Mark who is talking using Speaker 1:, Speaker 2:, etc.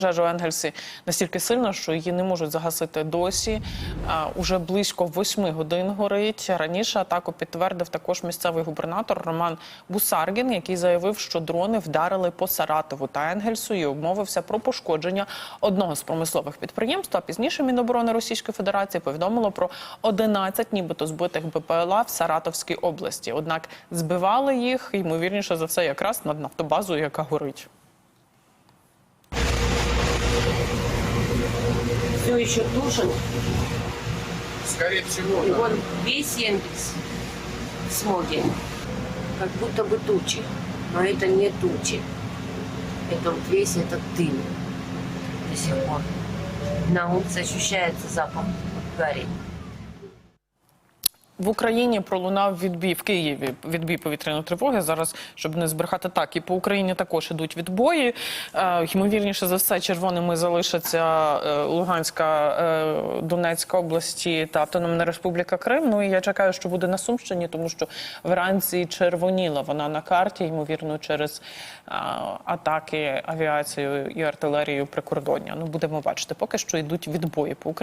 Speaker 1: Пожежа у Енгельсі настільки сильна, що її не можуть загасити досі. Уже близько восьми годин горить. Раніше атаку підтвердив також місцевий губернатор Роман Бусаргін, який заявив, що дрони вдарили по Саратову та Енгельсу і обмовився про пошкодження одного з промислових підприємств. А пізніше Міноборони Російської Федерації повідомило про 11 нібито збитих БПЛА в Саратовській області. Однак збивали їх ймовірніше за все якраз над нафтобазою, яка горить.
Speaker 2: Все еще тушен.
Speaker 3: Скорее всего,
Speaker 2: И
Speaker 3: да.
Speaker 2: вон весь Энгельс в смоге. Как будто бы тучи. Но это не тучи. Это вот весь этот дым до сих пор. На улице ощущается запах гари.
Speaker 1: В Україні пролунав відбій в Києві. Відбій повітряної тривоги. Зараз, щоб не збрехати так, і по Україні також ідуть відбої. Е, ймовірніше за все, червоними залишаться е, Луганська, е, Донецька області та Автономна Республіка Крим. Ну і я чекаю, що буде на Сумщині, тому що вранці червоніла вона на карті, ймовірно, через атаки авіацією і артилерією прикордоння. Ну будемо бачити. Поки що йдуть відбої по Україні.